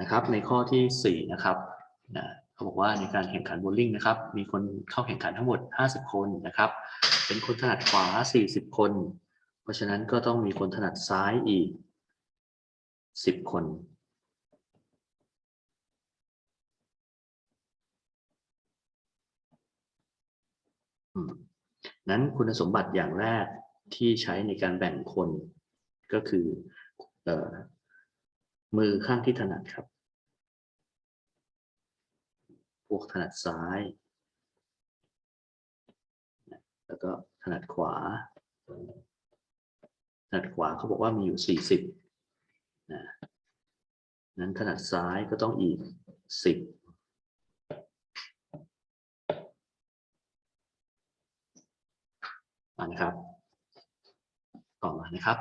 นะครับในข้อที่4นะครับนะเขาบอกว่าในการแข่งขันโบว์ลิ่งนะครับ มีคนเข้าแข่งขันทั้งหมด 50 คนนะครับ เป็นคนถนัดขวา 40 คน เพราะฉะนั้นก็ต้องมีคนถนัดซ้ายอีก 10 คนนั้นคุณสมบัติอย่างแรกที่ใช้ในการแบ่งคนก็คือออมือข้างที่ถนัดครับ พวกถนัดซ้าย แล้วก็ถนัดขวา ถนัดขวาเขาบอกว่ามีอยู่สี่สิบนะนั้นถนัดซ้ายก็ต้องอีกสิบมานะครับ ต่อมานะครับ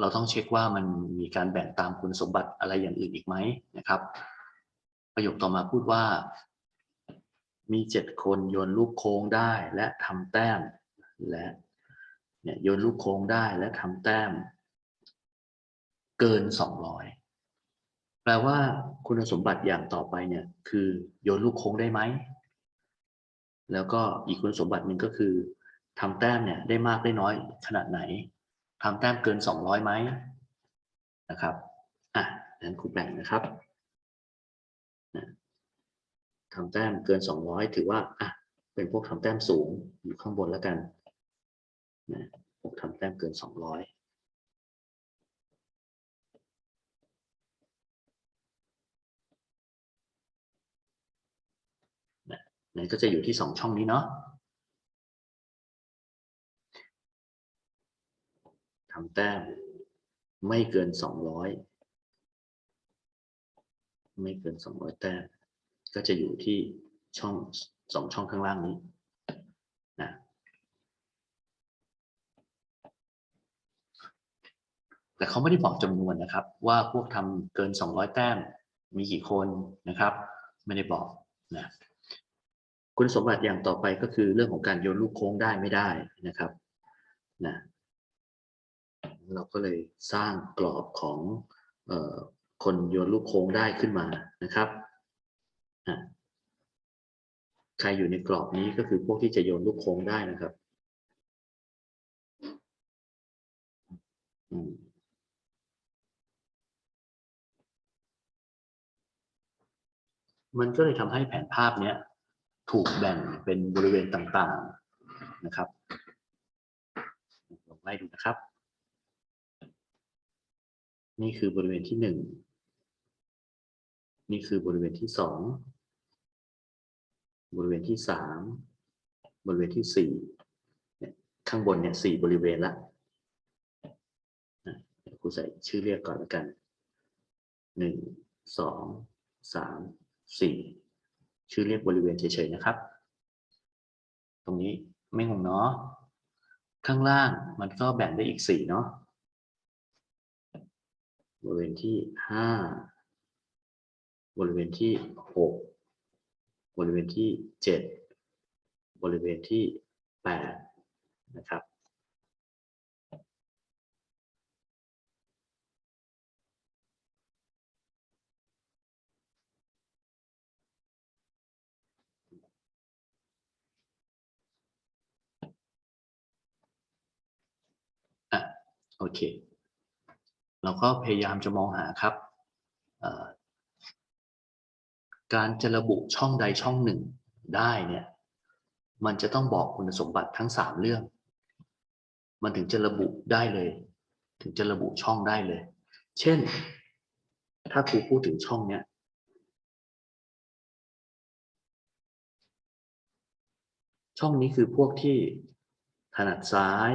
เราต้องเช็คว่ามันมีการแบ่งตามคุณสมบัติอะไรอย่างอื่นอีกไหมนะครับ ประโยคต่อมาพูดว่า มีเจ็ดคนโยนลูกโค้งได้และทำแต้มและเนี่ยโยนลูกโค้งได้และทำแต้ม เกินสองร้อยแปลว่าคุณสมบัติอย่างต่อไปเนี่ยคือโยนลูกโค้งได้ไหม แล้วก็อีกคุณสมบัติหนึ่งก็คือทำแต้มเนี่ยได้มากได้น้อยขนาดไหน ทำแต้มเกิน 200ไหมนะครับอะนั้นครูแบ่งนะครับทำแต้มเกิน 200 ถือว่าอะเป็นพวกทำแต้มสูงอยู่ข้างบนแล้วกันนะพวกทำแต้มเกิน 200นั่นก็จะอยู่ที่สองช่องนี้เนาะ ทำแต้ม ไม่เกินสองร้อยไม่เกินสองร้อยแต้ม ก็จะอยู่ที่ช่องสองช่องข้างล่างนี้นะแต่เขาไม่ได้บอกจำนวนนะครับ ว่าพวกทำเกิน 200 แต้มมีกี่คนนะครับ ไม่ได้บอกนะคุณสมบัติอย่างต่อไปก็คือเรื่องของการโยนลูกโค้งได้ไม่ได้นะครับนะ เราก็เลยสร้างกรอบของออคนโยนลูกโค้งได้ขึ้นมานะครับ ใครอยู่ในกรอบนี้ก็คือพวกที่จะโยนลูกโค้งได้นะครับมมันก็เลยทำให้แผนภาพเนี้ยถูกแบ่งเป็นบริเวณต่างๆนะครับลองไล่ดูนะครับ นี่คือบริเวณที่หนึ่ง นี่คือบริเวณที่สอง บริเวณที่สาม บริเวณที่สี่ ข้างบนเนี่ยสี่บริเวณละครูใส่ชื่อเรียกก่อนแล้วกันหนึ่ง สอง สาม สี่ ชื่อเรียกบริเวณเฉยๆนะครับ ตรงนี้ไม่งงเนาะ ข้างล่างมันก็แบ่งได้อีกสี่เนาะ บริเวณที่ห้าบริเวณที่หกบริเวณที่เจ็ดบริเวณที่แปดนะครับอะโอเค เราก็พยายามจะมองหาครับการจะระบุช่องใดช่องหนึ่งได้เนี่ยมันจะต้องบอกคุณสมบัติทั้งสามเรื่อง มันถึงจะระบุได้เลย ถึงจะระบุช่องได้เลย เช่น ถ้าครูพูดถึงช่องเนี้ยช่องนี้คือพวกที่ถนัดซ้าย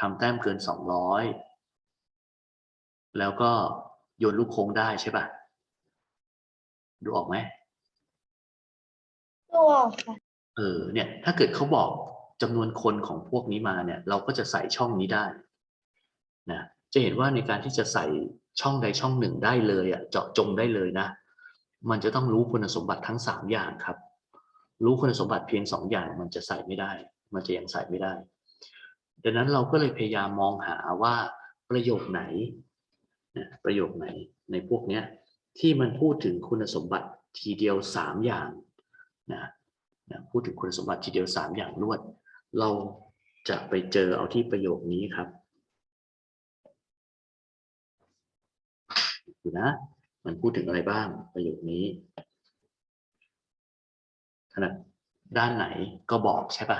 ทำแต้มเกินสองร้อย แล้วก็โยนลูกโค้งได้ใช่ป่ะ ดูออกไหมตัวค่ะ เออ เนี่ย ถ้าเกิดเขาบอกจำนวนคนของพวกนี้มาเนี่ย เราก็จะใส่ช่องนี้ได้นะ จะเห็นว่าในการที่จะใส่ช่องใดช่องหนึ่งได้เลยอะ เจาะจงได้เลยนะ มันจะต้องรู้คุณสมบัติทั้งสามอย่างครับ รู้คุณสมบัติเพียงสองอย่างมันจะใส่ไม่ได้ มันจะยังใส่ไม่ได้ ดังนั้นเราก็เลยพยายามมองหาว่าประโยคไหนนะ ประโยคไหนในพวกนี้ที่มันพูดถึงคุณสมบัติทีเดียวสามอย่างนะนะพูดถึงคุณสมบัติทีเดียวสามอย่างรวด เราจะไปเจอเอาที่ประโยคนี้ครับดูนะ มันพูดถึงอะไรบ้างประโยคนี้ถนัดด้านไหนก็บอกใช่ปะ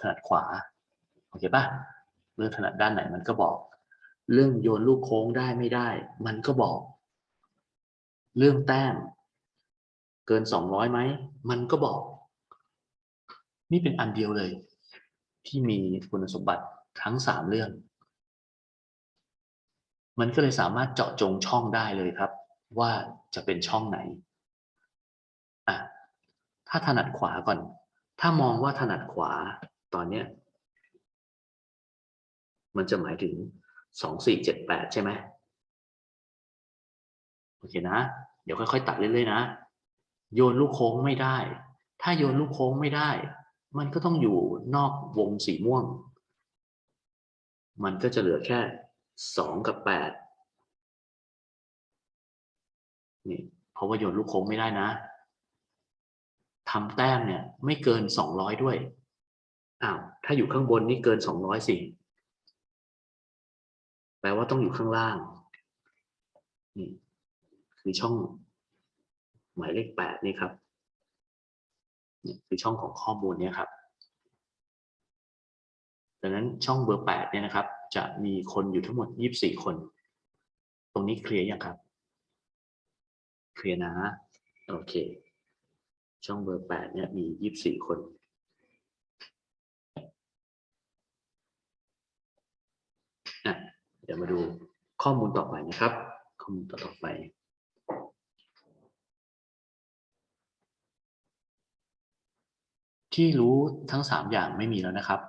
ถนัดขวา โอเคปะเรื่องถนัดด้านไหนมันก็บอก เรื่องโยนลูกโค้งได้ไม่ได้ มันก็บอก เรื่องแต้ม เกินสองร้อยไหม มันก็บอก นี่เป็นอันเดียวเลย ที่มีคุณสมบัติทั้งสามเรื่อง มันก็เลยสามารถเจาะจงช่องได้เลยครับ ว่าจะเป็นช่องไหนอะถ้าถนัดขวาก่อน ถ้ามองว่าถนัดขวาตอนเนี้ยมันจะหมายถึง สองสี่เจ็ดแปดใช่ไหมโอเคนะ เดี๋ยวค่อย ๆ ตัดเรื่อยๆนะ โยนลูกโค้งไม่ได้ ถ้าโยนลูกโค้งไม่ได้ มันก็ต้องอยู่นอกวงสีม่วง มันก็จะเหลือแค่สองกับแปดนี่เพราะว่าโยนลูกโค้งไม่ได้นะทำแต้มเนี่ยไม่เกินสองร้อยด้วยอ้าวถ้าอยู่ข้างบนนี่เกินสองร้อยสิ แปลว่าต้องอยู่ข้างล่าง นี่ คือช่อง หมายเลขแปดนี่ครับนี่คือช่องของข้อมูลเนี่ยครับดังนั้นช่องเบอร์แปดเนี่ยนะครับ จะมีคนอยู่ทั้งหมดยี่สิบสี่คน ตรงนี้เคลียร์ยังครับ เคลียร์นะ โอเค ช่องเบอร์แปดเนี่ยมียี่สิบสี่คน อะ เดี๋ยวมาดูข้อมูลต่อไปนะครับ ข้อมูลต่อตอไป ที่รู้ทั้งสามอย่างไม่มีแล้วนะครับ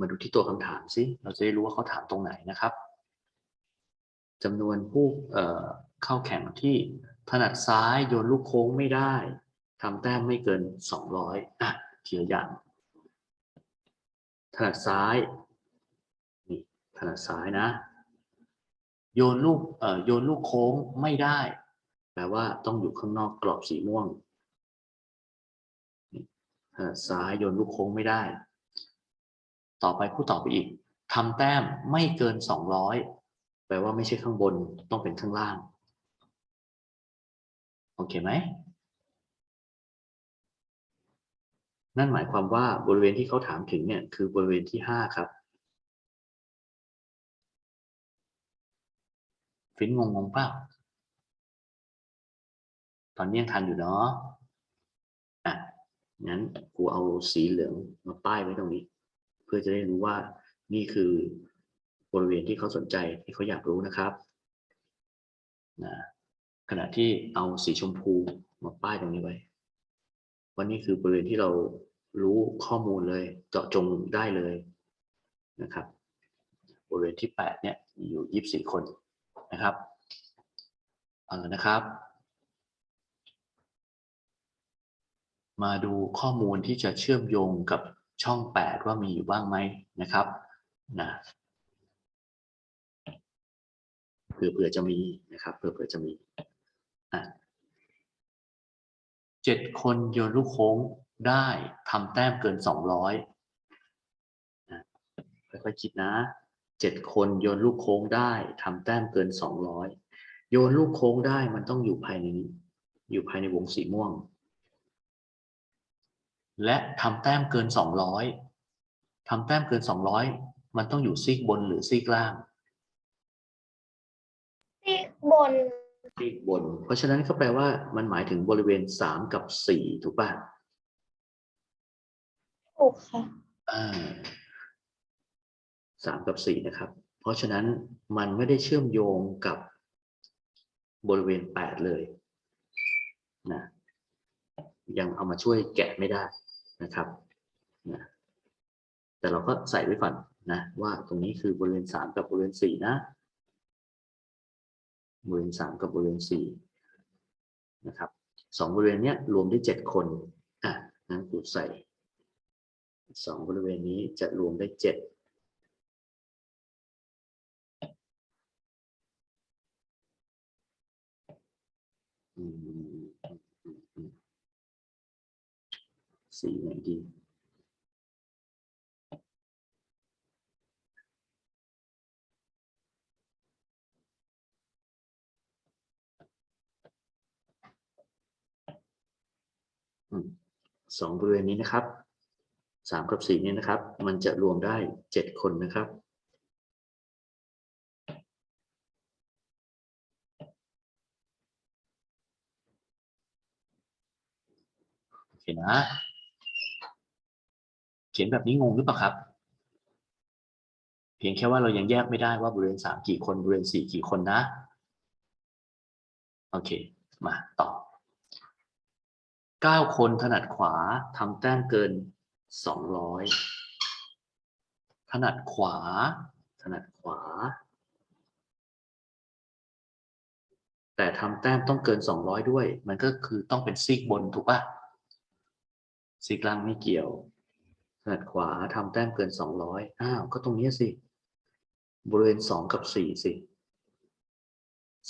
มาดูที่ตัวคำถามซิเราจะได้รู้ว่าเขาถามตรงไหนนะครับจำนวนผู้เข้าแข่งที่ถนัดซ้ายโยนลูกโค้งไม่ได้ทำแต้มไม่เกิน 200อะทีละอย่างถนัดซ้าย ถนัดซ้ายนะ โยนลูกเอ่อโยนลูกโค้งไม่ได้ แปลว่าต้องอยู่ข้างนอกกรอบสีม่วงถนัดซ้ายโยนลูกโค้งไม่ได้ ต่อไปผู้ต่อไปอีกทำแต้มไม่เกิน 200 แปลว่าไม่ใช่ข้างบนต้องเป็นข้างล่าง โอเคไหม นั่นหมายความว่าบริเวณที่เขาถามถึงเนี่ยคือบริเวณที่ห้าครับ ฟินงงงเปล่าตอนนี้ยังทันอยู่เนาะอะงั้นกูเอาสีเหลืองมาป้ายไว้ตรงนี้ เพื่อจะได้รู้ว่านี่คือบริเวณที่เขาสนใจที่เขาอยากรู้นะครับนะขณะที่เอาสีชมพูมาป้ายตรงนี้ไว้วันนี้คือบริเวณที่เรารู้ข้อมูลเลยเจาะจงได้เลยนะครับ บริเวณที่แปดเนี่ย อยู่ยี่สิบสี่คน นะครับเอาละนะครับ มาดูข้อมูลที่จะเชื่อมโยงกับช่องแปดว่ามีอยู่บ้างไหมนะครับนะเผื่อเผื่อจะมีนะครับเผื่อเผื่อจะมีอะเจ็ดคนโยนลูกโค้งได้ทำแต้มเกินสองร้อยค่อยๆคิดนะ เจ็ดคนโยนลูกโค้งได้ทำแต้มเกินสองร้อยโยนลูกโค้งได้มันต้องอยู่ภายในนี้ อยู่ภายในวงสีม่วง และทำแต้มเกินสองร้อยทำแต้มเกินสองร้อยมันต้องอยู่ซีกบนหรือซีกล่าง ซีกบน ซีกบน เพราะฉะนั้นก็แปลว่ามันหมายถึงบริเวณสามกับสี่ถูกป่ะถูกค่ะอ่า 3 กับ 4 นะครับ เพราะฉะนั้นมันไม่ได้เชื่อมโยงกับบริเวณ 8 เลยนะยังเอามาช่วยแกะไม่ได้นะครับนะแต่เราก็ใส่ไว้ก่อนนะว่าตรงนี้คือบริเวณ 3 กับบริเวณ 4 นะ บริเวณ 3 กับบริเวณ 4 นะครับสองบริเวณนี้รวมได้ 7 คนอะนะกูใส่ 2 บริเวณนี้จะรวมได้ 7 สีไหนดีอืมสองบริเวณนี้นะครับ สามกับสี่นี้นะครับ มันจะรวมได้เจ็ดคนนะครับ เคนะ เขียนแบบนี้งงหรือเปล่าครับ เพียงแค่ว่าเรายังแยกไม่ได้ว่าบริเวณสามกี่คนบริเวณสี่กี่คนนะ โอเค มาต่อเก้าคนถนัดขวาทำแต้มเกินสองร้อยถนัดขวา ถนัดขวา แต่ทำแต้มต้องเกินสองร้อยด้วย มันก็คือต้องเป็นซีกบนถูกปะ ซีกล่างไม่เกี่ยวถนัดขวาทำแต้มเกินสองร้อยอ้าวก็ตรงนี้สิ บริเวณสองกับสี่สิ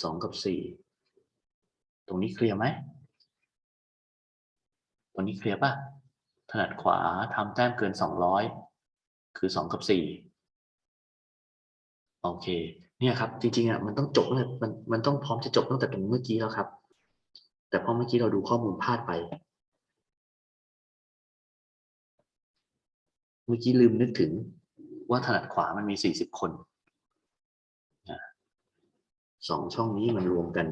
สองกับสี่ตรงนี้เคลียร์ไหมตรงนี้เคลียร์ป่ะถนัดขวาทำแต้มเกินสองร้อยคือสองกับสี่โอเค เนี่ยครับ จริงๆอะมันต้องจบตั้งแต่มันมันต้องพร้อมจะจบตั้งแต่ตรงเมื่อกี้แล้วครับ แต่พราะเมื่อกี้เราดูข้อมูลพลาดไป เมื่อกี้ลืมนึกถึงว่าถนัดขวามันมีสี่สิบคนสองช่องนี้มันรวมกัน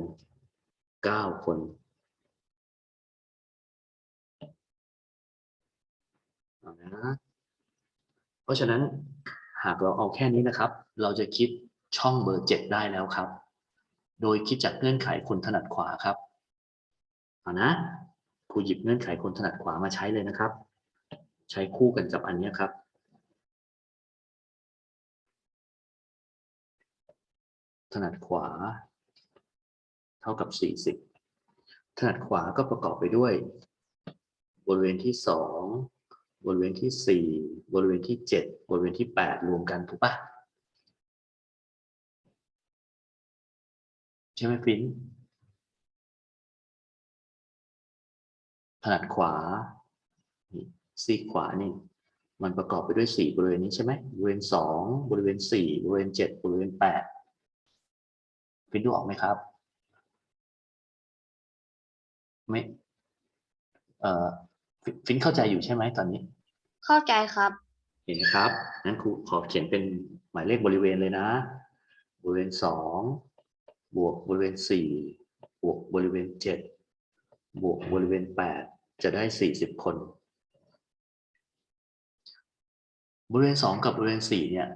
เก้าคนเอานะเพราะฉะนั้นหากเราเอาแค่นี้นะครับ เราจะคิดช่องเบอร์เจ็ดได้แล้วครับ โดยคิดจากเงื่อนไขคนถนัดขวาครับ เอานะครูหยิบเงื่อนไขคนถนัดขวามาใช้เลยนะครับ ใช้คู่กันกับอันนี้ครับ ถนัดขวา เท่ากับสี่สิบถนัดขวาก็ประกอบไปด้วย บริเวณที่สองบริเวณที่สี่บริเวณที่เจ็ดบริเวณที่แปดรวมกันถูกปะใช่ไหมฟินถนัดขวา ซีกขวานี่มันประกอบไปด้วยสี่บริเวณนี้ใช่ไหมบริเวณสองบริเวณสี่บริเวณเจ็ดบริเวณแปดฟินดูออกไหมครับ ไม่เอ่อฟิฟินเข้าใจอยู่ใช่ไหมตอนนี้ เข้าใจครับ เห็นนะครับงั้นครูขอเขียนเป็นหมายเลขบริเวณเลยนะ บริเวณสองบวกบริเวณสี่บวกบริเวณเจ็ดบวกบริเวณแปดจะได้สี่สิบคน บริเวณสองกับบริเวณสี่เนี่ย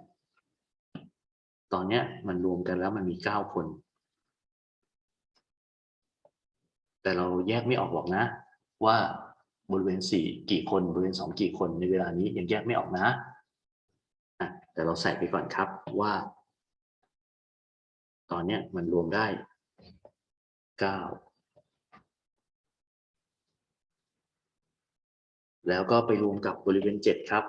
ตอนเนี้ยมันรวมกันแล้วมันมีเก้าคน แต่เราแยกไม่ออกหรอกนะ ว่าบริเวณสี่กี่คนบริเวณสองกี่คนในเวลานี้ยังแยกไม่ออกนะอะแต่เราใส่ไปก่อนครับว่า ตอนเนี้ยมันรวมได้เก้าแล้วก็ไปรวมกับบริเวณเจ็ดครับ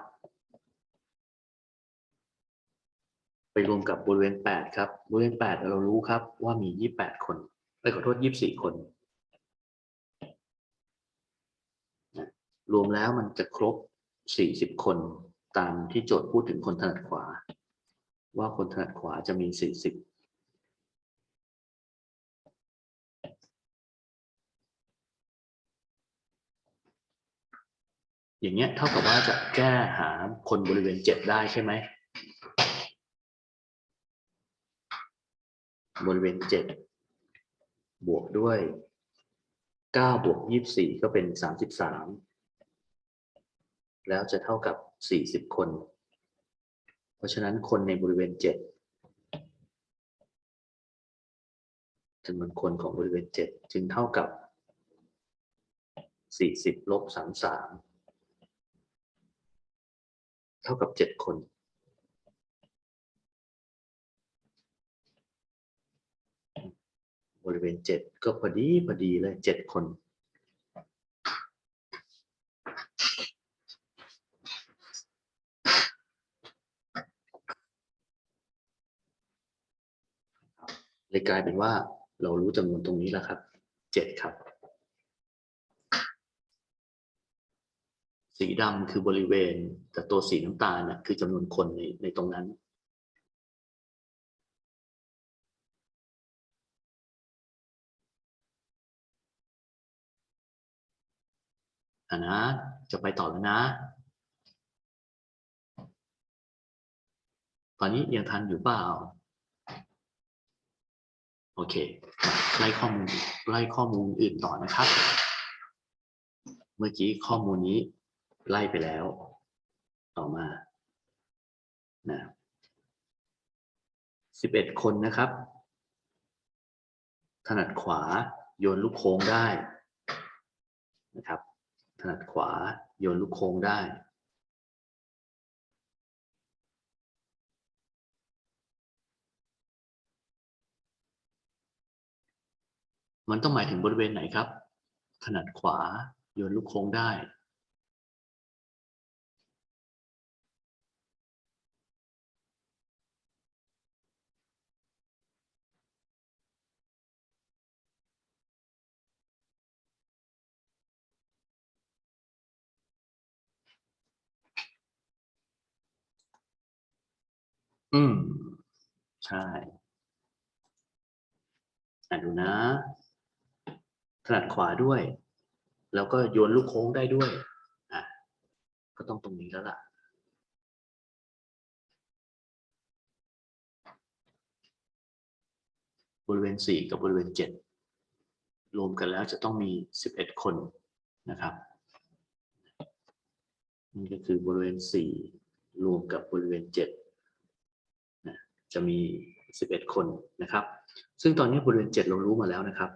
ไปรวมกับบริเวณแปดครับ บริเวณแปดเรารู้ครับว่ามียี่แปดคนไปขอโทษยี่สี่คน รวมแล้วมันจะครบ 40 คนตามที่โจทย์พูดถึงคนถนัดขวา ว่าคนถนัดขวาจะมี 40อย่างเงี้ยเท่ากับว่าจะแก้หาคนบริเวณ7ได้ใช่ไหม บริเวณ7บวกด้วย9บวก24ก็เป็น33แล้วจะเท่ากับ40คน เพราะฉะนั้นคนในบริเวณ7จำนวนคนของบริเวณ7จึงเท่ากับ40ลบ33เท่ากับ7คน บริเวณ7ก็พอดีพอดีเลย7คนเลยกลายเป็นว่าเรารู้จำนวนตรงนี้แล้วครับเจ็ดครับ สีดำคือบริเวณ แต่ตัวสีน้ำตาลน่ะคือจำนวนคนในในตรงนั้น อะนะ จะไปต่อแล้วนะ ตอนนี้ยังทันอยู่เปล่า โอเค ไล่ข้อมูลไล่ข้อมูลอื่นต่อนะครับ เมื่อกี้ข้อมูลนี้ไล่ไปแล้ว ต่อมา นะสิบเอ็ดคนนะครับ ถนัดขวาโยนลูกโค้งได้นะครับ ถนัดขวาโยนลูกโค้งได้ มันต้องหมายถึงบริเวณไหนครับ ถนัดขวาโยนลูกโค้งได้ อืม ใช่อะดูนะ ถนัดขวาด้วย แล้วก็โยนลูกโค้งได้ด้วย อะ ก็ต้องตรงนี้แล้วล่ะ บริเวณสี่กับบริเวณเจ็ดรวมกันแล้วจะต้องมีสิบเอ็ดคนนะครับ นี่ก็คือบริเวณสี่รวมกับบริเวณเจ็ด จะมีสิบเอ็ดคนนะครับ ซึ่งตอนนี้บริเวณเจ็ดเรารู้มาแล้วนะครับ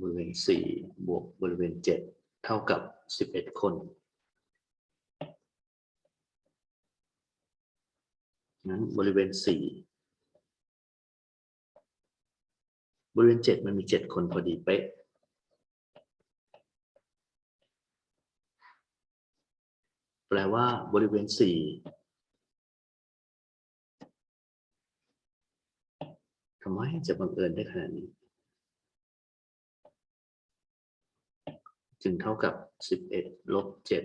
บริเวณสี่บวกบริเวณเจ็ดเท่ากับสิบเอ็ดคนนั้นบริเวณสี่ บริเวณเจ็ดมันมีเจ็ดคนพอดีเป๊ะแปลว่าบริเวณสี่ทำไมจะบังเอิญได้ขนาดนี้ จึงเท่ากับสิบเอ็ดลบเจ็ด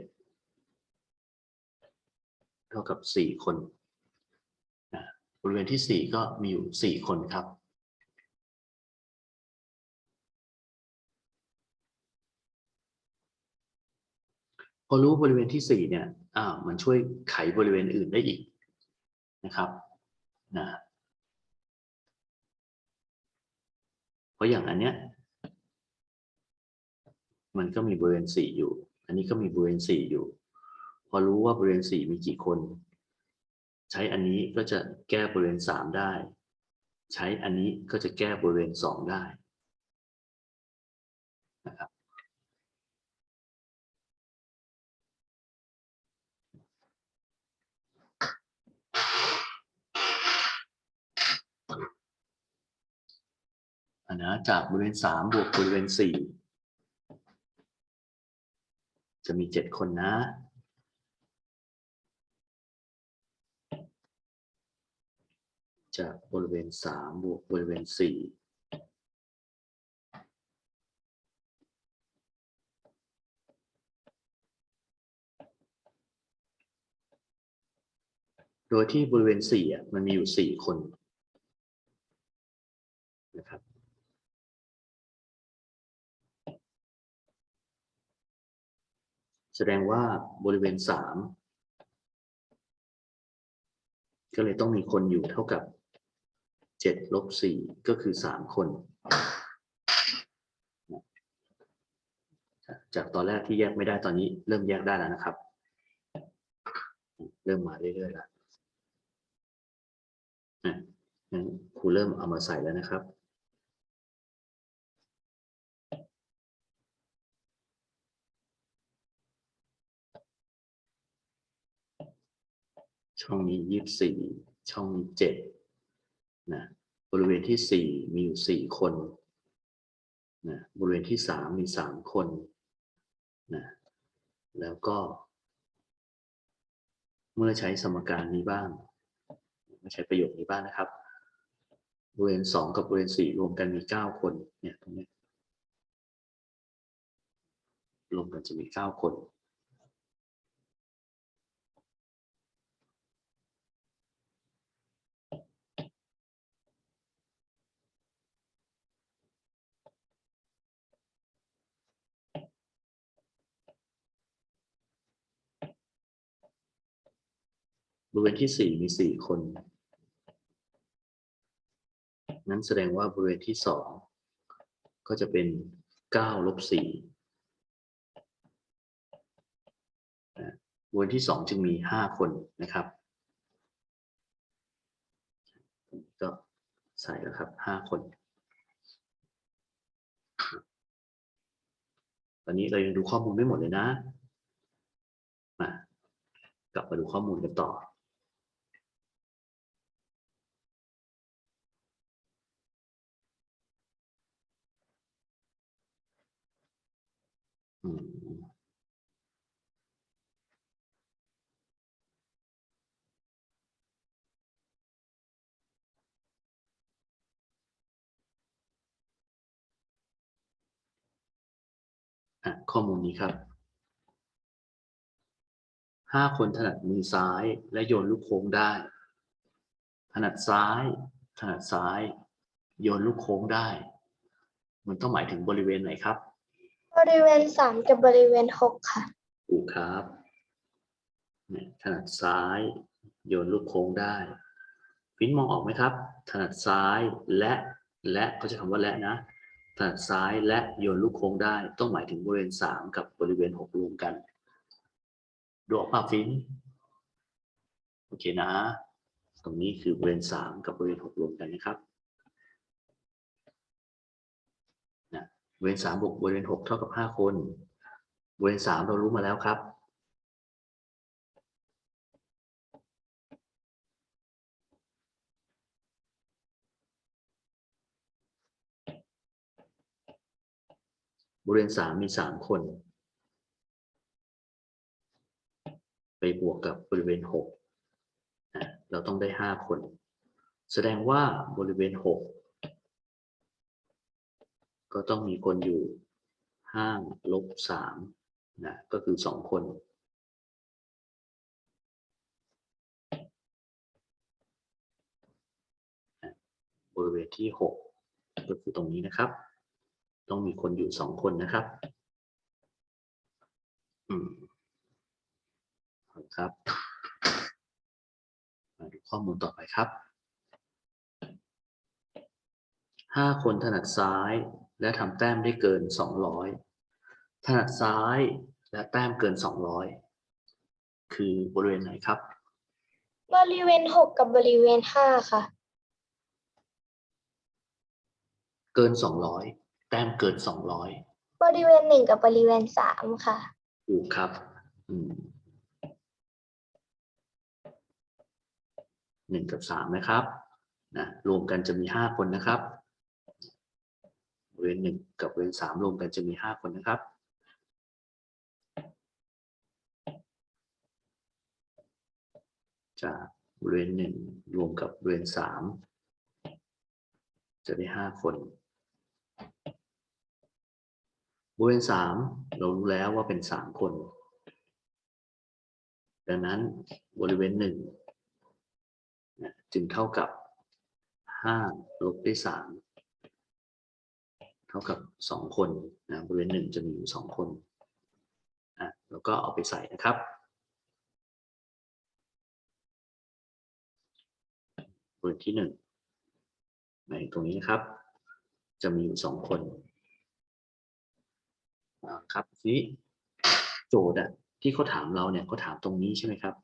เท่ากับสี่คนบริเวณที่สี่ก็มีอยู่สี่คนครับ พอรู้บริเวณที่สี่เนี่ยอ้ามันช่วยไขบริเวณอื่นได้อีกนะครับนะเพราะอย่างอันเนี้ยมันก็มีบริเวณสี่อยู่ อันนี้ก็มีบริเวณสี่อยู่ พอรู้ว่าบริเวณสี่มีกี่คน ใช้อันนี้ก็จะแก้บริเวณสามได้ ใช้อันนี้ก็จะแก้บริเวณสองได้นะครับ อั นะจากบริเวณสามบวกบริเวณสี่จะมีเจ็ดคนนะ จากบริเวณสามบวกบริเวณสี่โดยที่บริเวณสี่มันมีอยู่สี่คน แสดงว่าบริเวณสามก็เลยต้องมีคนอยู่เท่ากับเจ็ดลบสี่ก็คือสามคน จากตอนแรกที่แยกไม่ได้ตอนนี้เริ่มแยกได้แล้วนะครับ เริ่มมาเรื่อยๆแล้วอะครูเริ่มเอามาใส่แล้วนะครับ ช่องนี้ยี่สี่ช่องนี้เจ็ดนะบริเวณที่สี่มีอยู่สี่คนนะบริเวณที่สามมีสามคนนะแล้วก็ เมื่อใช้สมการนี้บ้างมื่อใช้ประโยคนี้บ้างนะครับบริเวณสองกับบริเวณสี่รวมกันมีเก้าคนเนี่ยตรงนี้รวมกันจะมีเก้าคน บริเวณที่สี่มีสี่คน นั้นแสดงว่าบริเวณที่สองก็จะเป็นเก้าลบสี่บริเวณที่สองจึงมีห้าคนนะครับ ก็ใส่แล้วครับห้าคน ตอนนี้เรายังดูข้อมูลไม่หมดเลยนะ มากลับมาดูข้อมูลกันต่อมอะ ข้อมูลนี้ครับห้าคนถนัดมือซ้ายและโยนลูกโค้งได้ ถนัดซ้าย ถนัดซ้าย โยนลูกโค้งได้ มันต้องหมายถึงบริเวณไหนครับ บริเวณสามกับบริเวณหกค่ะถูกครับเนี่ยถนัดซ้าย โยนลูกโค้งได้ ฟินมองออกไหมครับ ถนัดซ้ายและและเขาจะคำว่าและนะ ถนัดซ้ายและโยนลูกโค้งได้ ต้องหมายถึงบริเวณสามกับบริเวณหกรวมกัน ดูออกป่ะฟินโอเคนะ ตรงนี้คือบริเวณสามกับบริเวณหกรวมกันนะครับนะบริเวณสามบวกบริเวณหกเท่ากับห้าคน บริเวณสามเรารู้มาแล้วครับ บริเวณสามมีสามคน ไปบวกกับบริเวณหกเราต้องได้ห้าคน แสดงว่าบริเวณหกก็ต้องมีคนอยู่ห้าลบสามนะก็คือสองคน บริเวณที่หกก็คือตรงนี้นะครับ ต้องมีคนอยู่สองคนนะครับ อืมเอาครับ มาดูข้อมูลต่อไปครับห้าคนถนัดซ้ายและทำแต้มได้เกินสองร้อยถนัดซ้ายและแต้มเกินสองร้อยคือบริเวณไหนครับ บริเวณหกกับบริเวณห้าค่ะ เกินสองร้อย แต้มเกินสองร้อยบริเวณหนึ่งกับบริเวณสามค่ะ ถูกครับอืมหนึ่งกับสามนะครับนะรวมกันจะมีห้าคนนะครับบริเวณหนึ่งกับบริเวณสามรวมกันจะมีห้าคนนะครับ จากบริเวณหนึ่งรวมกับบริเวณสามจะได้ห้าคน บริเวณสามเรารู้แล้วว่าเป็นสามคน ดังนั้นบริเวณหนึ่งจึงเท่ากับห้าลบด้วยสามเท่ากับสองคนนะบริเวณหนึ่งจะมีอยู่สองคนอะแล้วก็เอาไปใส่นะครับบริเวณที่หนึ่งในตรงนี้นะครับ จะมีอยู่สองคน ครับทีนี้โจทย์อะที่เขาถามเราเนี่ยเขาถามตรงนี้ใช่ไหมครับ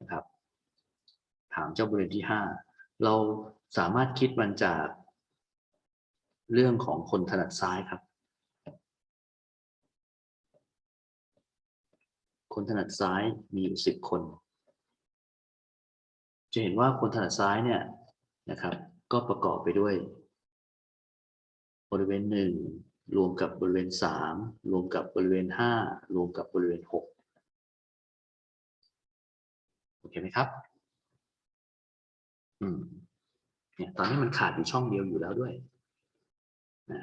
นะครับ ถามเจ้าบริเวณที่ห้าเราสามารถคิดมันจากเรื่องของคนถนัดซ้ายครับ คนถนัดซ้ายมีอยู่สิบคน จะเห็นว่าคนถนัดซ้ายเนี่ยนะครับ ก็ประกอบไปด้วย บริเวณหนึ่งรวมกับบริเวณสามรวมกับบริเวณห้ารวมกับบริเวณหกโอเคไหมครับอืมเนี่ยตอนนี้มันขาดอยู่ช่องเดียวอยู่แล้วด้วยนะ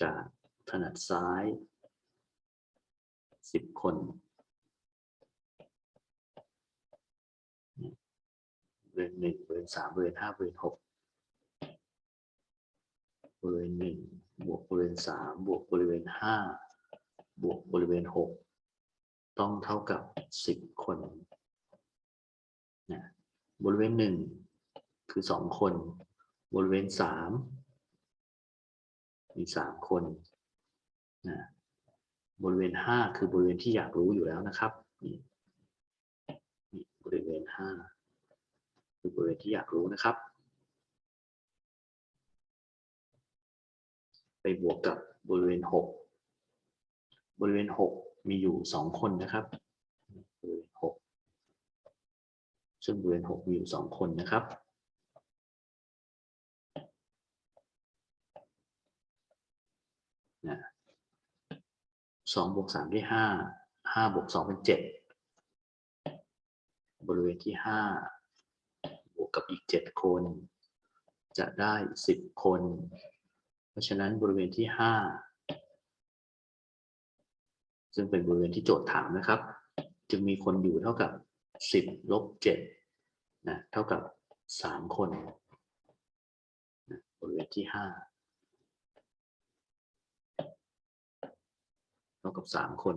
จากถนัดซ้ายสิบคนบริเวณหนึ่งบริเวณสามบริเวณห้าบริเวณหก บริเวณหนึ่งบวกบริเวณสามบวกบริเวณห้าบวกบริเวณหกต้องเท่ากับสิบคนนะบริเวณหนึ่งคือสองคน บริเวณสามมีสามคนนะบริเวณห้าคือบริเวณที่อยากรู้อยู่แล้วนะครับนี่บริเวณห้าคือบริเวณที่อยากรู้นะครับ ไปบวกกับบริเวณหกบริเวณหกมีอยู่สองคนนะครับ บริเวณหกซึ่งบริเวณหกมีอยู่สองคนนะครับนะสองบวกสามได้ห้าห้าบวกสองเป็นเจ็ดบริเวณที่ห้าบวกกับอีกเจ็ดคน จะได้สิบคน เพราะฉะนั้นบริเวณที่ห้าซึ่งเป็นบริเวณที่โจทย์ถามนะครับ จึงมีคนอยู่เท่ากับสิบลบเจ็ดนะเท่ากับสามคนนะบริเวณที่ห้าเท่ากับสามคน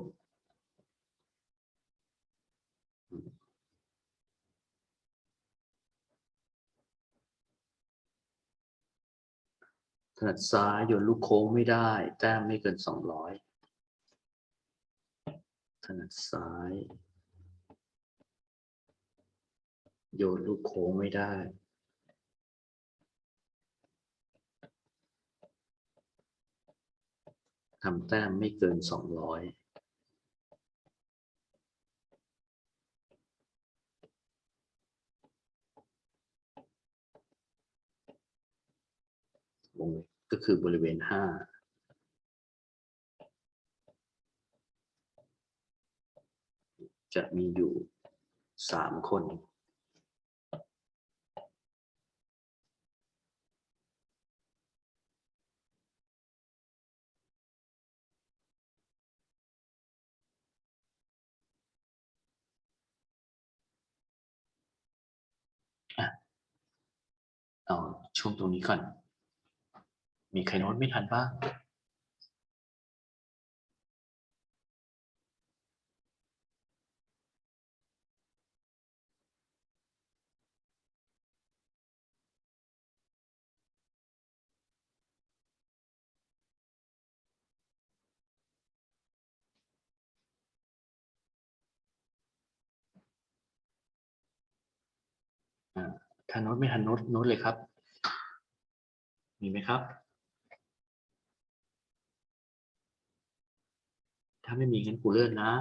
ถนัดซ้ายโยนลูกโค้งไม่ได้ แต้มไม่เกินสองร้อยถนัดซ้าย โยนลูกโค้งไม่ได้ทำแต้มไม่เกินสองร้อย วงเล็บก็คือบริเวณห้าจะมีอยู่สามคน เอาช่วงตรงนี้ก่อน มีใครโน้ตไม่ทันบ้างอ่าถ้าโน้ตไม่ทันโน้ตโน้ตเลยครับ มีไหมครับ ถ้าไม่มีงั้นกูเลื่อนนะ